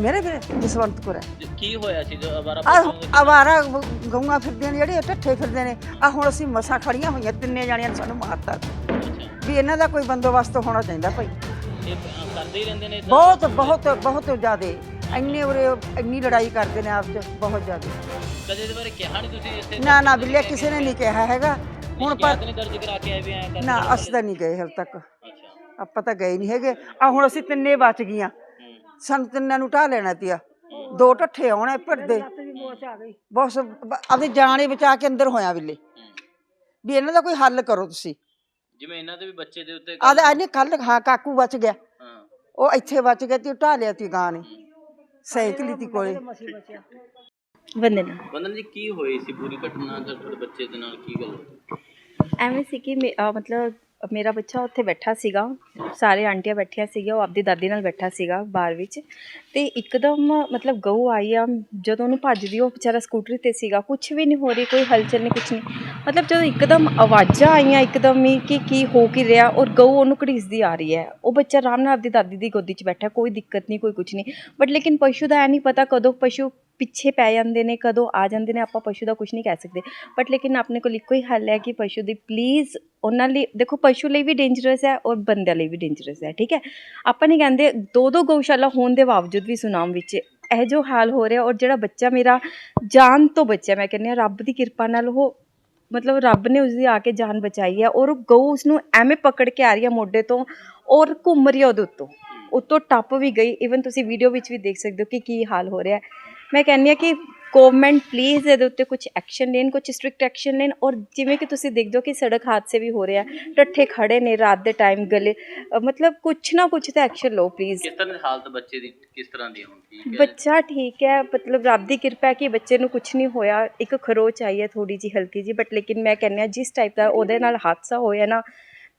ਮੇਰੇ ਵੀਰੇ ਜਸਵੰਤਪੁਰ ਹੈ ਜੀ, ਕੀ ਹੋਇਆ ਸੀ ਜੋ ਅਵਾਰਾ ਆਵਾਰਾ ਗਊਆਂ ਫਿਰਦੀਆਂ ਨੇ ਜਿਹੜੇ ਟੱਠੇ ਫਿਰਦੇ ਨੇ ਆ ਹੁਣ ਅਸੀਂ ਮਸਾਂ ਖੜੀਆਂ ਹੋਈਆਂ ਤਿੰਨੇ ਜਾਣੀਆਂ ਨੇ ਸਾਨੂੰ ਮਾਰਤਾ। ਵੀ ਇਹਨਾਂ ਦਾ ਕੋਈ ਬੰਦੋਬਸਤ ਹੋਣਾ ਚਾਹੀਦਾ ਭਾਈ। ਇਹ ਪ- ਕਰਦੇ ਹੀ ਰਹਿੰਦੇ ਨੇ ਏਦਾਂ? ਬਹੁਤ ਬਹੁਤ ਬਹੁਤ ਜ਼ਿਆਦੇ। ਇੰਨੇ ਉਰੇ ਇੰਨੀ ਲੜਾਈ ਕਰਦੇ ਨੇ ਆਪ ਚ ਬਹੁਤ ਜ਼ਿਆਦੇ। ਕਦੇ ਇਹਦੇ ਬਾਰੇ ਕਿਹਾ ਨਹੀਂ ਤੁਸੀਂ ਇੱਥੇ? ਨਾ ਨਾ ਬਿੱਲੇ ਕਿਸੇ ਨੇ ਨਹੀਂ ਕਿਹਾ ਹੈਗਾ। ਹੁਣ ਪਰ ਨਹੀਂ ਦਰਜ ਕਰਾ ਕੇ ਆਏ ਵੀ ਨਾ ਅਸੀਂ ਤਾਂ ਨਹੀਂ ਗਏ ਹਾਲੇ ਤੱਕ। ਅੱਛਾ। ਆਪਾਂ ਤਾਂ ਗਏ ਨਹੀਂ ਹੈਗੇ। ਆ ਹੁਣ ਅਸੀਂ ਤਿੰਨੇ ਬਚ ਗਈਆਂ। ਹੂੰ ਸਾਨੂੰ ਤਿੰਨਾਂ ਨੂੰ ਢਾ ਲੈਣਾ ਤੀਆ। ਦੋ ਢੱਠੇ ਆਉਣੇ ਫਿਰਦੇ ਬਹੁਤ ਆਪਣੀ ਜਾਨ ਹੀ ਬਚਾ ਕੇ ਅੰਦਰ ਹੋਇਆ ਬਿੱਲੇ ਹੂੰ। ਵੀ ਇਹਨਾਂ ਦਾ ਕੋਈ ਹੱਲ ਕਰੋ ਤੁਸੀਂ। ਜਿਵੇਂ ਇਹਨਾਂ ਦੇ ਵੀ ਬੱਚੇ ਦੇ ਉੱਤੇ ਆਦੇ ਆਨੇ ਕੱਲ ਹਾਂ ਕਾਕੂ ਬਚ ਗਿਆ। ਹਾਂ। ਉਹ ਇੱਥੇ ਬਚ ਗਿਆ ਤੇ ਢਾ ਲਿਆ ਤੀ ਗਾਂ ਨੇ। ਸਾਈਕਲ ਤੀ ਕੋਲੇ। ਵੰਦਨਾ ਬੰਦਨ ਜੀ ਕੀ ਹੋਈ ਸੀ ਪੂਰੀ ਘਟਨਾ ਦਾ ਤੁਹਾਡੇ ਬੱਚੇ ਦੇ ਨਾਲ ਕੀ ਗੱਲ ਐਵੇਂ ਸੀ ਕਿ ਮਤਲਬ ਮੇਰਾ ਬੱਚਾ ਉੱਥੇ ਬੈਠਾ ਸੀਗਾ, ਸਾਰੇ ਆਂਟੀਆਂ ਬੈਠੀਆਂ ਸੀਗੀਆਂ, ਉਹ ਆਪਦੀ ਦਾਦੀ ਨਾਲ ਬੈਠਾ ਸੀਗਾ ਬਾਹਰ ਵਿੱਚ। ਤੇ ਇੱਕਦਮ ਮਤਲਬ ਗਊ ਆਈ ਆ, ਜਦੋਂ ਉਹਨੂੰ ਭੱਜਦੀ, ਉਹ ਵਿਚਾਰਾ ਸਕੂਟਰੀ ਤੇ ਸੀਗਾ ਕੁਝ ਵੀ ਨਹੀਂ ਹੋ ਰਹੀ, ਕੋਈ ਹਲਚਲ ਨਹੀਂ ਕੁਝ ਨਹੀਂ। ਮਤਲਬ ਜਦੋਂ ਇੱਕਦਮ ਆਵਾਜ਼ਾਂ ਆਈਆਂ, ਇੱਕਦਮ ਹੀ ਕਿ ਕੀ ਹੋ ਕੀ ਰਿਹਾ, ਔਰ ਗਊ ਉਹਨੂੰ ਘੜੀਸਦੀ ਆ ਰਹੀ ਹੈ। ਉਹ ਬੱਚਾ ਆਰਾਮ ਨਾਲ ਆਪਦੀ ਦਾਦੀ ਦੀ ਗੋਦੀ 'ਚ ਬੈਠਾ, ਕੋਈ ਦਿੱਕਤ ਨਹੀਂ, ਕੋਈ ਕੁਝ ਨਹੀਂ। ਬਟ ਲੇਕਿਨ ਪਸ਼ੂ ਦਾ ਐ ਨਹੀਂ ਪਤਾ ਕਦੋਂ ਪਸ਼ੂ ਪਿੱਛੇ ਪੈ ਜਾਂਦੇ ਨੇ, ਕਦੋਂ ਆ ਜਾਂਦੇ ਨੇ, ਆਪਾਂ ਪਸ਼ੂ ਦਾ ਕੁਝ ਨਹੀਂ ਕਹਿ ਸਕਦੇ। ਬਟ ਲੇਕਿਨ ਆਪਣੇ ਕੋਲ ਇੱਕੋ ਹੀ ਹੱਲ ਹੈ ਕਿ ਪਸ਼ੂ ਦੀ ਪਲੀਜ਼ ਉਹਨਾਂ ਲਈ, ਦੇਖੋ ਪਸ਼ੂ ਲਈ ਵੀ ਡੇਂਜਰਸ ਹੈ ਔਰ ਬੰਦਿਆਂ ਲਈ ਵੀ ਡੇਂਜਰਸ ਹੈ, ਠੀਕ ਹੈ? ਆਪਾਂ ਨਹੀਂ ਕਹਿੰਦੇ ਦੋ ਦੋ ਗਊਸ਼ਾਲਾ ਹੋਣ ਦੇ ਬਾਵਜੂਦ ਵੀ ਸੁਨਾਮ ਵਿੱਚ ਇਹ ਜੋ ਹਾਲ ਹੋ ਰਿਹਾ ਔਰ ਜਿਹੜਾ ਬੱਚਾ ਮੇਰਾ ਜਾਨ ਤੋਂ ਬਚਿਆ, ਮੈਂ ਕਹਿੰਦੀ ਹਾਂ ਰੱਬ ਦੀ ਕਿਰਪਾ ਨਾਲ ਉਹ ਮਤਲਬ ਰੱਬ ਨੇ ਉਸਦੀ ਆ ਕੇ ਜਾਨ ਬਚਾਈ ਹੈ ਔਰ ਉਹ ਗਊ ਉਸਨੂੰ ਐਵੇਂ ਪਕੜ ਕੇ ਆ ਰਹੀ ਹੈ ਮੋਢੇ ਤੋਂ ਔਰ ਘੁੰਮ ਰਹੀ ਹੈ ਉਹਦੇ ਉੱਤੋਂ। ਉੱਤੋਂ ਟੱਪ ਵੀ ਗਈ। ਇਵਨ ਤੁਸੀਂ ਵੀਡੀਓ ਵਿੱਚ ਵੀ ਦੇਖ ਸਕਦੇ ਹੋ ਕਿ ਕੀ ਹਾਲ ਹੋ ਰਿਹਾ ਹੈ। ਮੈਂ ਕਹਿੰਦੀ ਹਾਂ ਕਿ ਗਵਰਨਮੈਂਟ ਪਲੀਜ਼ ਇਹਦੇ ਉੱਤੇ ਕੁਝ ਐਕਸ਼ਨ ਲੈਣ ਕੁਝ ਸਟ੍ਰਿਕਟ ਐਕਸ਼ਨ ਲੈਣ ਔਰ ਜਿਵੇਂ ਕਿ ਤੁਸੀਂ ਦੇਖਦੇ ਹੋ ਕਿ ਸੜਕ ਹਾਦਸੇ ਵੀ ਹੋ ਰਹੇ ਆ ਟੱਠੇ ਖੜੇ ਨੇ ਰਾਤ ਦੇ ਟਾਈਮ ਗਲੇ ਅ, ਮਤਲਬ ਕੁਝ ਨਾ ਕੁਝ ਤਾਂ ਐਕਸ਼ਨ ਲਓ ਪਲੀਜ਼ ਕਿਸ ਤਰ੍ਹਾਂ ਦੀ ਹਾਲਤ ਬੱਚੇ ਦੀ ਕਿਸ ਤਰ੍ਹਾਂ ਦੀ ਹੁਣ ਠੀਕ ਹੈ ਬੱਚਾ ਠੀਕ ਹੈ ਮਤਲਬ ਰੱਬ ਦੀ ਕਿਰਪਾ ਹੈ ਕਿ ਬੱਚੇ ਨੂੰ ਕੁਝ ਨਹੀਂ ਹੋਇਆ ਇੱਕ ਖਰੋਚ ਆਈ ਹੈ ਥੋੜੀ ਜੀ ਹਲਕੀ ਜੀ ਬਟ ਲੇਕਿਨ ਮੈਂ ਕਹਿੰਦੀ ਹਾਂ ਜਿਸ ਟਾਈਪ ਦਾ ਉਹਦੇ ਨਾਲ ਹਾਦਸਾ ਹੋਇਆ ਨਾ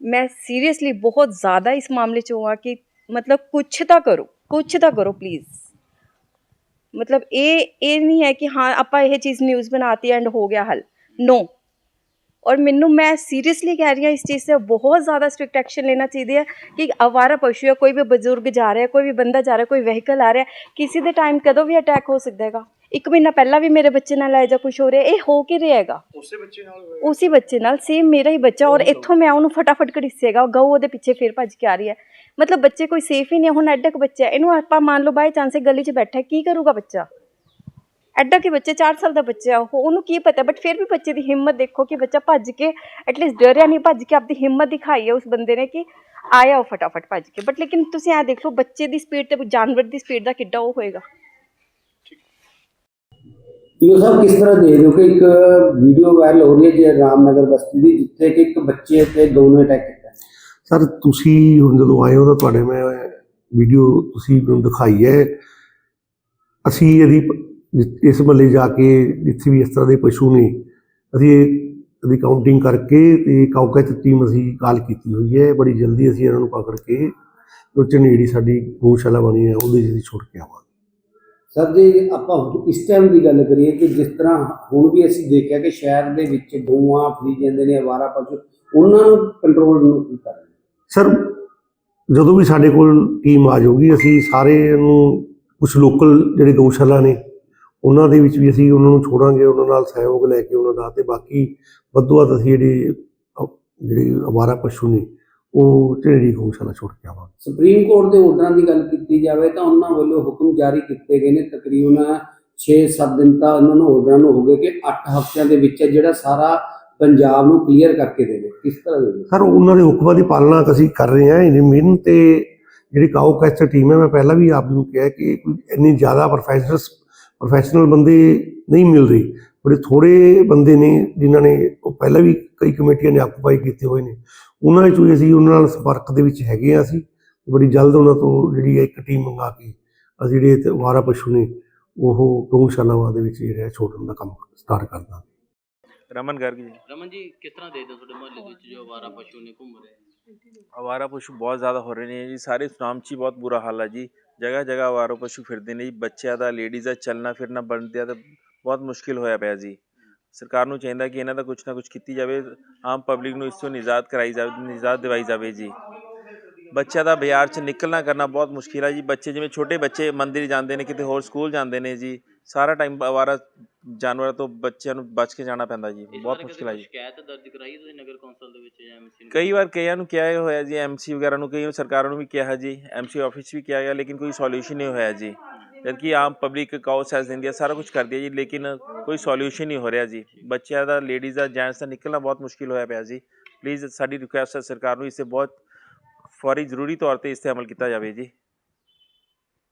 ਮੈਂ ਸੀਰੀਅਸਲੀ ਬਹੁਤ ਜ਼ਿਆਦਾ ਇਸ ਮਾਮਲੇ 'ਚ ਹਾਂ ਕਿ ਮਤਲਬ ਕੁਝ ਤਾਂ ਕਰੋ ਕੁਝ ਤਾਂ ਕਰੋ ਪਲੀਜ਼ ਮਤਲਬ ਇਹ ਇਹ ਨਹੀਂ ਹੈ ਕਿ ਹਾਂ ਆਪਾਂ ਇਹ ਚੀਜ਼ ਨਿਊਜ਼ ਬਣਾਤੀ ਐਂਡ ਹੋ ਗਿਆ ਹੱਲ। ਨੋ ਔਰ ਮੈਨੂੰ ਮੈਂ ਸੀਰੀਅਸਲੀ ਕਹਿ ਰਹੀ ਹਾਂ ਇਸ ਚੀਜ਼ ਤੇ ਬਹੁਤ ਜ਼ਿਆਦਾ ਸਟ੍ਰਿਕਟ ਐਕਸ਼ਨ ਲੈਣਾ ਚਾਹੀਦਾ ਹੈ ਕਿ ਅਵਾਰਾ ਪਸ਼ੂ ਹੈ ਕੋਈ ਵੀ ਬਜ਼ੁਰਗ ਜਾ ਰਿਹਾ ਕੋਈ ਵੀ ਬੰਦਾ ਜਾ ਰਿਹਾ ਕੋਈ ਵਹੀਕਲ ਆ ਰਿਹਾ ਕਿਸੇ ਦੇ ਟਾਈਮ ਕਦੋਂ ਵੀ ਅਟੈਕ ਹੋ ਸਕਦਾ ਹੈਗਾ। ਇੱਕ ਮਹੀਨਾ ਪਹਿਲਾਂ ਵੀ ਮੇਰੇ ਬੱਚੇ ਨਾਲ ਆਇਆ ਜਾਂ ਕੁਝ ਹੋ ਰਿਹਾ ਇਹ ਹੋ ਕੀ ਰਿਹਾ ਹੈਗਾ। ਉਸੇ ਬੱਚੇ ਨਾਲ ਉਸੇ ਬੱਚੇ ਨਾਲ ਸੇਮ ਮੇਰਾ ਹੀ ਬੱਚਾ ਔਰ ਇੱਥੋਂ ਮੈਂ ਉਹਨੂੰ ਫਟਾਫਟ ਘੜੀਸੇਗਾ ਗਊ ਉਹਦੇ ਪਿੱਛੇ ਫੇਰ ਭੱਜ ਕੇ ਆ ਰਹੀ ਹੈ। ਮਤਲਬ ਬੱਚੇ ਕੋਈ ਸੇਫ ਹੀ ਨਹੀਂ ਹੁਣ ਐਡਾ ਕੁ ਬੱਚਾ ਇਹਨੂੰ ਆਪਾਂ ਮੰਨ ਲਓ ਬਾਈ ਚਾਂਸ ਗਲੀ 'ਚ ਬੈਠਾ ਕੀ ਕਰੂਗਾ ਬੱਚਾ? ਐਡਾ ਕਿ ਬੱਚੇ 4 ਸਾਲ ਦਾ ਬੱਚਾ ਉਹ, ਉਹਨੂੰ ਕੀ ਪਤਾ ਬਟ ਫਿਰ ਵੀ ਬੱਚੇ ਦੀ ਹਿੰਮਤ ਦੇਖੋ ਕਿ ਬੱਚਾ ਭੱਜ ਕੇ ਐਟਲੀਸਟ ਡਰਿਆ ਨਹੀਂ, ਭੱਜ ਕੇ ਆਪਦੀ ਹਿੰਮਤ ਦਿਖਾਈ ਹੈ ਉਸ ਬੰਦੇ ਨੇ ਕਿ ਆਇਆ ਉਹ ਫਟਾਫਟ ਭੱਜ ਕੇ ਬਟ ਲੇਕਿਨ ਤੁਸੀਂ ਇਹ ਦੇਖੋ, ਬੱਚੇ ਦੀ ਸਪੀਡ ਤੇ, ਜਾਨਵਰ ਦੀ ਸਪੀਡ ਦਾ ਕਿੱਡਾ ਉਹ ਹੋਏਗਾ। ਇਹ ਸਭ ਕਿਸ ਤਰ੍ਹਾਂ ਦੇ ਰਹੇ ਕਿ ਇੱਕ ਵੀਡੀਓ ਵਾਇਰਲ ਹੋ ਰਹੀ ਹੈ ਜੀ ਰਾਮਨਗਰ ਬਸਤੀ ਦੀ, ਜਿੱਥੇ ਕਿ ਇੱਕ ਬੱਚੇ ਤੇ ਦੋ ਅਟੈਕ ਸਰ, ਤੁਸੀਂ ਹੁਣ ਜਦੋਂ ਆਏ ਹੋ ਤਾਂ ਤੁਹਾਡੇ ਮੈਂ ਵੀਡੀਓ ਤੁਸੀਂ ਮੈਨੂੰ ਦਿਖਾਈ ਹੈ। ਅਸੀਂ ਇਹਦੀ ਇਸ ਮਹੱਲੇ ਜਾ ਕੇ ਜਿੱਥੇ ਵੀ ਇਸ ਤਰ੍ਹਾਂ ਦੇ ਪਸ਼ੂ ਨੇ, ਅਸੀਂ ਇਹਦੀ ਕਾਊਂਟਿੰਗ ਕਰਕੇ ਤੇ ਕਾਉਕਚ ਟੀਮ ਅਸੀਂ ਕਾਲ ਕੀਤੀ ਹੋਈ ਹੈ। ਬੜੀ ਜਲਦੀ ਅਸੀਂ ਇਹਨਾਂ ਨੂੰ ਪਕੜ ਕੇ ਜੋ ਝਨੇੜੀ ਸਾਡੀ ਗਊਸ਼ਾਲਾ ਬਣੀ ਹੈ, ਉਹਦੇ ਜਿਹੀ ਛੁੱਟ ਕੇ ਆਵਾਂਗੇ। ਸਰ ਜੀ, ਆਪਾਂ ਇਸ ਟਾਈਮ ਦੀ ਗੱਲ ਕਰੀਏ ਕਿ ਜਿਸ ਤਰ੍ਹਾਂ ਹੁਣ ਵੀ ਅਸੀਂ ਦੇਖਿਆ ਕਿ ਸ਼ਹਿਰ ਦੇ ਵਿੱਚ ਗਊਆਂ ਫਰੀ ਜਾਂਦੇ ਨੇ, ਆਵਾਰਾ ਪਸ਼ੂ, ਉਹਨਾਂ ਨੂੰ ਕੰਟਰੋਲ ਨੂੰ ਕੀ ਕਰਨਾ ਸਰ, ਜਦੋਂ ਵੀ ਸਾਡੇ ਕੋਲ ਟੀਮ ਆ ਜਾਊਗੀ, ਅਸੀਂ ਸਾਰੇ ਨੂੰ ਕੁਝ ਲੋਕਲ ਜਿਹੜੇ ਗਊਸ਼ਾਲਾ ਨੇ, ਉਹਨਾਂ ਦੇ ਵਿੱਚ ਵੀ ਅਸੀਂ ਉਹਨਾਂ ਨੂੰ ਛੋੜਾਂਗੇ, ਉਹਨਾਂ ਨਾਲ ਸਹਿਯੋਗ ਲੈ ਕੇ ਉਹਨਾਂ ਦਾ ਤੇ ਬਾਕੀ ਵੱਧੋ ਵੱਧ ਅਸੀਂ ਜਿਹੜੇ ਅ- ਜਿਹੜੇ ਅਵਾਰਾ ਪਸ਼ੂ ਨੇ, ਉਹ ਢੇੜੀ ਗਊਸ਼ਾਲਾ ਛੋੜ ਕੇ ਆਵਾਂਗੇ। ਸੁਪਰੀਮ ਕੋਰਟ ਦੇ ਆਰਡਰਾਂ ਦੀ ਗੱਲ ਕੀਤੀ ਜਾਵੇ ਤਾਂ ਉਹਨਾਂ ਵੱਲੋਂ ਹੁਕਮ ਜਾਰੀ ਕੀਤੇ ਗਏ ਨੇ, ਤਕਰੀਬਨ 6-7 ਦਿਨ ਤਾਂ ਉਹਨਾਂ ਨੂੰ ਆਰਡਰਾਂ ਨੂੰ ਹੋ ਗਏ ਕਿ 8 ਹਫ਼ਤਿਆਂ ਦੇ ਵਿੱਚ ਜਿਹੜਾ ਸਾਰਾ ਪੰਜਾਬ ਨੂੰ ਕਲੀਅਰ ਕਰਕੇ ਦੇਵੇ ਕਿਸ ਤਰ੍ਹਾਂ ਦੇ ਸਰ, ਉਹਨਾਂ ਦੇ ਹੁਕਮਾਂ ਦੀ ਪਾਲਣਾ ਅਸੀਂ ਕਰ ਰਹੇ ਹਾਂ ਇਹਨੀ ਮਿਹਨਤ ਤੇ ਜਿਹੜੀ ਕਾਓ ਕੈਸਟ ਟੀਮ ਹੈ, ਮੈਂ ਪਹਿਲਾਂ ਵੀ ਆਪ ਨੂੰ ਕਿਹਾ ਕਿ ਇੰਨੀ ਜ਼ਿਆਦਾ ਪ੍ਰੋਫੈਸ਼ਨਲ ਪ੍ਰੋਫੈਸ਼ਨਲ ਬੰਦੇ ਨਹੀਂ ਮਿਲ ਰਹੇ ਬੜੇ ਥੋੜੇ ਬੰਦੇ ਨੇ ਜਿਨ੍ਹਾਂ ਨੇ ਉਹ ਪਹਿਲਾਂ ਵੀ ਕਈ ਕਮੇਟੀਆਂ ਨੇ ਆਕੂਪਾਈ ਕੀਤੇ ਹੋਏ ਨੇ, ਉਹਨਾਂ ਵਿੱਚੋਂ ਹੀ ਅਸੀਂ ਉਹਨਾਂ ਨਾਲ ਸੰਪਰਕ ਦੇ ਵਿੱਚ ਹੈਗੇ ਆ ਅਸੀਂ, ਬੜੀ ਜਲਦ ਉਹਨਾਂ ਤੋਂ ਜਿਹੜੀ ਹੈ ਇੱਕ ਟੀਮ ਮੰਗਾ ਕੇ ਅਸੀਂ ਜਿਹੜੇ ਵਾਰਾ ਪਸ਼ੂ ਨੇ, ਉਹ ਗਊਸ਼ਾਲਾਵਾਂ ਦੇ ਵਿੱਚ ਜਿਹੜਾ ਛੋੜਨ ਦਾ ਕੰਮ ਸਟਾਰਟ ਕਰ ਦਾਂਗੇ। ਰਮਨ ਗਰਗ ਜੀ। ਰਮਨ ਜੀ ਕਿਸ ਤਰ੍ਹਾਂ ਦੇਖਦੇ ਹੋ ਤੁਹਾਡੇ ਮੁਹੱਲੇ ਦੇ ਵਿੱਚ ਜੋ ਅਵਾਰਾ ਪਸ਼ੂ ਨੇ ਘੁੰਮ ਰਹੇ ਅਵਾਰਾ ਪਸ਼ੂ ਬਹੁਤ ਜ਼ਿਆਦਾ ਹੋ ਰਹੇ ਨੇ ਜੀ। ਸਾਰੇ ਸੁਨਾਮ 'ਚ ਹੀ ਬਹੁਤ ਬੁਰਾ ਹਾਲ ਹੈ ਜੀ। ਜਗ੍ਹਾ ਜਗ੍ਹਾ ਅਵਾਰਾ ਪਸ਼ੂ ਫਿਰਦੇ ਨੇ ਜੀ। ਬੱਚਿਆਂ ਦਾ ਲੇਡੀਜ਼ ਦਾ ਚੱਲਣਾ ਫਿਰਨਾ ਬੰਦਿਆਂ ਦਾ ਬਹੁਤ ਮੁਸ਼ਕਿਲ ਹੋਇਆ ਪਿਆ ਜੀ। ਸਰਕਾਰ ਨੂੰ ਚਾਹੀਦਾ ਕਿ ਇਹਨਾਂ ਦਾ ਕੁਝ ਨਾ ਕੁਝ ਕੀਤੀ ਜਾਵੇ। ਆਮ ਪਬਲਿਕ ਨੂੰ ਇਸ ਤੋਂ ਨਿਜਾਤ ਕਰਾਈ ਜਾਵੇ ਨਿਜਾਤ ਦਿਵਾਈ ਜਾਵੇ ਜੀ। ਬੱਚਿਆਂ ਦਾ ਬਾਜ਼ਾਰ 'ਚ ਨਿਕਲਣਾ ਕਰਨਾ ਬਹੁਤ ਮੁਸ਼ਕਿਲ ਹੈ ਜੀ। ਬੱਚੇ ਜਿਵੇਂ ਛੋਟੇ ਬੱਚੇ ਮੰਦਿਰ ਜਾਂਦੇ ਨੇ ਕਿਤੇ ਹੋਰ ਸਕੂਲ ਜਾਂਦੇ ਨੇ ਜੀ। ਸਾਰਾ ਟਾਈਮ ਆਵਾਰਾ ਜਾਨਵਰਾਂ ਤੋਂ ਬੱਚਿਆਂ ਨੂੰ ਬਚ ਕੇ ਜਾਣਾ ਪੈਂਦਾ ਜੀ ਬਹੁਤ ਮੁਸ਼ਕਿਲ ਹੈ ਕਦੇ ਜੀ। ਸ਼ਿਕਾਇਤ ਦਰਜ ਕਰਾਈ ਤੁਸੀਂ ਨਗਰ ਕੌਂਸਲ ਦੇ ਵਿੱਚ ਜਾਂ ਐਮਸੀ ਕਈ ਵਾਰ ਕਈਆਂ ਨੂੰ ਕਿਹਾ ਹੋਇਆ ਜੀ ਐਮਸੀ ਵਗੈਰਾ ਨੂੰ ਕਈ ਸਰਕਾਰਾਂ ਨੂੰ ਵੀ ਕਿਹਾ ਜੀ ਐਮਸੀ ਆਫਿਸ ਵੀ ਕਿਹਾ ਗਿਆ ਲੇਕਿਨ ਕੋਈ ਸੋਲੂਸ਼ਨ ਨਹੀਂ ਹੋਇਆ ਜੀ। ਜਦਕਿ ਆਮ ਪਬਲਿਕ ਕਾਉ ਸੈਸ ਦਿੰਦੀ ਹੈ ਸਾਰਾ ਕੁਝ ਕਰਦੀ ਹੈ ਜੀ ਲੇਕਿਨ ਕੋਈ ਸੋਲੂਸ਼ਨ ਨਹੀਂ ਹੋ ਰਿਹਾ ਜੀ। ਬੱਚਿਆਂ ਦਾ ਲੇਡੀਜ਼ ਦਾ ਜੈਂਟਸ ਦਾ ਨਿਕਲਣਾ ਬਹੁਤ ਮੁਸ਼ਕਿਲ ਹੋਇਆ ਪਿਆ ਜੀ। ਪਲੀਜ਼ ਸਾਡੀ ਰਿਕੁਐਸਟ ਹੈ ਸਰਕਾਰ ਨੂੰ ਇਸ ਤੇ ਬਹੁਤ ਫੌਰੀ ਜ਼ਰੂਰੀ ਤੌਰ ਤੇ ਇਸ ਤੇ ਅਮਲ ਕੀਤਾ ਜਾਵੇ ਜੀ।